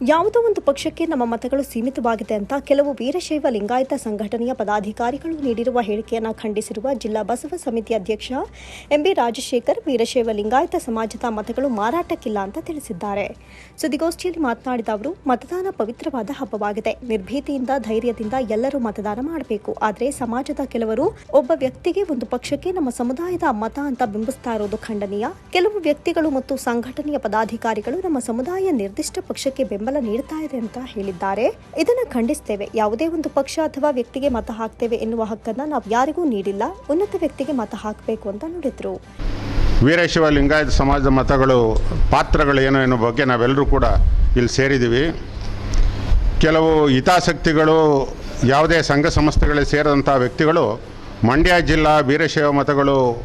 ಯಾವುದೋ ಒಂದು ಪಕ್ಷಕ್ಕೆ ನಮ್ಮ ಮತಗಳು ಸೀಮಿತವಾಗಿದೆ ಅಂತ ಕೆಲವು ವೀರಶೈವ ಲಿಂಗಾಯತ ಸಂಘಟನೆಯ ಪದಾಧಿಕಾರಿಗಳು ನೀಡಿರುವ ಹೇಳಿಕೆಯನ್ನು ಖಂಡಿಸಿರುವ ಜಿಲ್ಲಾ ಬಸವ ಸಮಿತಿ ಅಧ್ಯಕ್ಷ ಎಂಬಿ ರಾಜಶೇಖರ್, ವೀರಶೈವ ಲಿಂಗಾಯತ ಸಮಾಜದ ಮತಗಳು ಮಾರಾಟಕ್ಕಿಲ್ಲ ಅಂತ ತಿಳಿಸಿದ್ದಾರೆ. ಸುದ್ದಿಗೋಷ್ಠಿಯಲ್ಲಿ ಮಾತನಾಡಿದ ಅವರು, ಮತದಾನ ಪವಿತ್ರವಾದ ಹಬ್ಬವಾಗಿದೆ. ನಿರ್ಭೀತಿಯಿಂದ, ಧೈರ್ಯದಿಂದ ಎಲ್ಲರೂ ಮತದಾನ ಮಾಡಬೇಕು. ಆದರೆ ಸಮಾಜದ ಕೆಲವರು ಒಬ್ಬ ವ್ಯಕ್ತಿಗೆ ಒಂದು ಪಕ್ಷಕ್ಕೆ ನಮ್ಮ ಸಮುದಾಯದ ಮತ ಅಂತ ಬಿಂಬಿಸ್ತಾ ಇರೋದು ಖಂಡನೀಯ. ಕೆಲವು ವ್ಯಕ್ತಿಗಳು ಮತ್ತು ಸಂಘಟನೆಯ ಪದಾಧಿಕಾರಿಗಳು ನಮ್ಮ ಸಮುದಾಯ ನಿರ್ದಿಷ್ಟ ಪಕ್ಷಕ್ಕೆ ಬೆಂಬಲ ನೀಡುತ್ತಾ ಇದೆ ಅಂತ ಹೇಳಿದ್ದಾರೆ. ಇದನ್ನು ಖಂಡಿಸ್ತೇವೆ. ಯಾವುದೇ ಒಂದು ಪಕ್ಷ ಅಥವಾ ವ್ಯಕ್ತಿಗೆ ಮತ ಹಾಕ್ತೇವೆ ಎನ್ನುವ ಹಕ್ಕನ್ನ ನಾವು ಯಾರಿಗೂ ನೀಡಿಲ್ಲ. ಉನ್ನತ ವ್ಯಕ್ತಿಗೆ ಮತ ಹಾಕಬೇಕು ಅಂತ ನುಡಿದ್ರು. ವೀರಶೈವ ಲಿಂಗಾಯತ ಸಮಾಜದ ಮತಗಳು ಪಾತ್ರಗಳು ಏನು ಎನ್ನುವ ಬಗ್ಗೆ ನಾವೆಲ್ಲರೂ ಕೂಡ ಇಲ್ಲಿ ಸೇರಿದ್ದೀವಿ. ಕೆಲವು ಹಿತಾಸಕ್ತಿಗಳು, ಯಾವುದೇ ಸಂಘ ಸಂಸ್ಥೆಗಳಿಗೆ ಸೇರಿದಂಥ ವ್ಯಕ್ತಿಗಳು, ಮಂಡ್ಯ ಜಿಲ್ಲಾ ವೀರಶೈವ ಮತಗಳು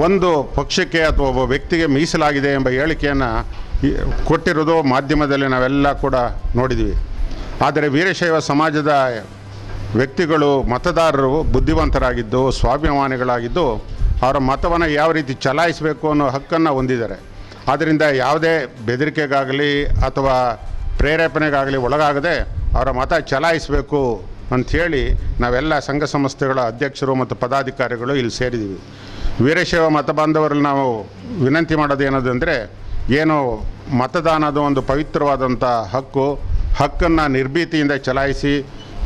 ಒಂದು ಪಕ್ಷಕ್ಕೆ ಅಥವಾ ಒಬ್ಬ ವ್ಯಕ್ತಿಗೆ ಮೀಸಲಾಗಿದೆ ಎಂಬ ಹೇಳಿಕೆಯನ್ನು ಕೊಟ್ಟಿರೋದು ಮಾಧ್ಯಮದಲ್ಲಿ ನಾವೆಲ್ಲ ಕೂಡ ನೋಡಿದ್ವಿ. ಆದರೆ ವೀರಶೈವ ಸಮಾಜದ ವ್ಯಕ್ತಿಗಳು, ಮತದಾರರು ಬುದ್ಧಿವಂತರಾಗಿದ್ದು, ಸ್ವಾಭಿಮಾನಿಗಳಾಗಿದ್ದು, ಅವರ ಮತವನ್ನು ಯಾವ ರೀತಿ ಚಲಾಯಿಸಬೇಕು ಅನ್ನೋ ಹಕ್ಕನ್ನು ಹೊಂದಿದ್ದಾರೆ. ಆದ್ದರಿಂದ ಯಾವುದೇ ಬೆದರಿಕೆಗಾಗಲಿ ಅಥವಾ ಪ್ರೇರೇಪಣೆಗಾಗಲಿ ಒಳಗಾಗದೆ ಅವರ ಮತ ಚಲಾಯಿಸಬೇಕು ಅಂಥೇಳಿ ನಾವೆಲ್ಲ ಸಂಘ ಸಂಸ್ಥೆಗಳ ಅಧ್ಯಕ್ಷರು ಮತ್ತು ಪದಾಧಿಕಾರಿಗಳು ಇಲ್ಲಿ ಸೇರಿದ್ದೀವಿ. ವೀರಶೈವ ಮತ ಬಾಂಧವರಲ್ಲಿ ನಾವು ವಿನಂತಿ ಮಾಡೋದು ಏನದಂದರೆ ಏನು ಮತದಾನದ ಒಂದು ಪವಿತ್ರವಾದಂಥ ಹಕ್ಕು, ಹಕ್ಕನ್ನು ನಿರ್ಭೀತಿಯಿಂದ ಚಲಾಯಿಸಿ,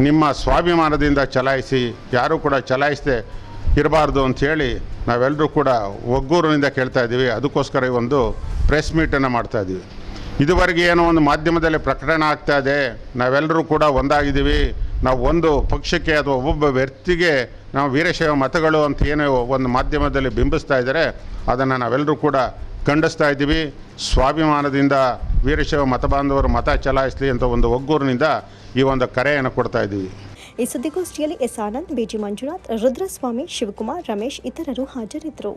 ನಿಮ್ಮ ಸ್ವಾಭಿಮಾನದಿಂದ ಚಲಾಯಿಸಿ, ಯಾರೂ ಕೂಡ ಚಲಾಯಿಸದೆ ಇರಬಾರ್ದು ಅಂಥೇಳಿ ನಾವೆಲ್ಲರೂ ಕೂಡ ಒಗ್ಗೂರಿನಿಂದ ಕೇಳ್ತಾ ಇದ್ದೀವಿ. ಅದಕ್ಕೋಸ್ಕರ ಈ ಒಂದು ಪ್ರೆಸ್ ಮೀಟನ್ನು ಮಾಡ್ತಾ ಇದ್ದೀವಿ. ಇದುವರೆಗೆ ಏನೋ ಒಂದು ಮಾಧ್ಯಮದಲ್ಲಿ ಪ್ರಕಟಣೆ ಆಗ್ತಾ ಇದೆ. ನಾವೆಲ್ಲರೂ ಕೂಡ ಒಂದಾಗಿದ್ದೀವಿ. ನಾವು ಒಂದು ಪಕ್ಷಕ್ಕೆ ಅಥವಾ ಒಬ್ಬೊಬ್ಬ ವ್ಯಕ್ತಿಗೆ ನಾವು ವೀರಶೈವ ಮತಗಳು ಅಂತ ಏನೋ ಒಂದು ಮಾಧ್ಯಮದಲ್ಲಿ ಬಿಂಬಿಸ್ತಾ ಇದ್ದಾರೆ, ಅದನ್ನು ನಾವೆಲ್ಲರೂ ಕೂಡ ಖಂಡಿಸ್ತಾ ಇದ್ದೀವಿ. ಸ್ವಾಭಿಮಾನದಿಂದ ವೀರಶೈವ ಮತ ಬಾಂಧವರು ಮತ ಚಲಾಯಿಸಲಿ ಅಂತ ಒಂದು ಒಗ್ಗೂರಿನಿಂದ ಈ ಒಂದು ಕರೆಯನ್ನು ಕೊಡ್ತಾ ಇದ್ದೀವಿ. ಈ ಸುದ್ದಿಗೋಷ್ಠಿಯಲ್ಲಿ S Anand B G Manjunath, Rudraswamy, Shivakumar, Ramesh ಇತರರು ಹಾಜರಿದ್ದರು.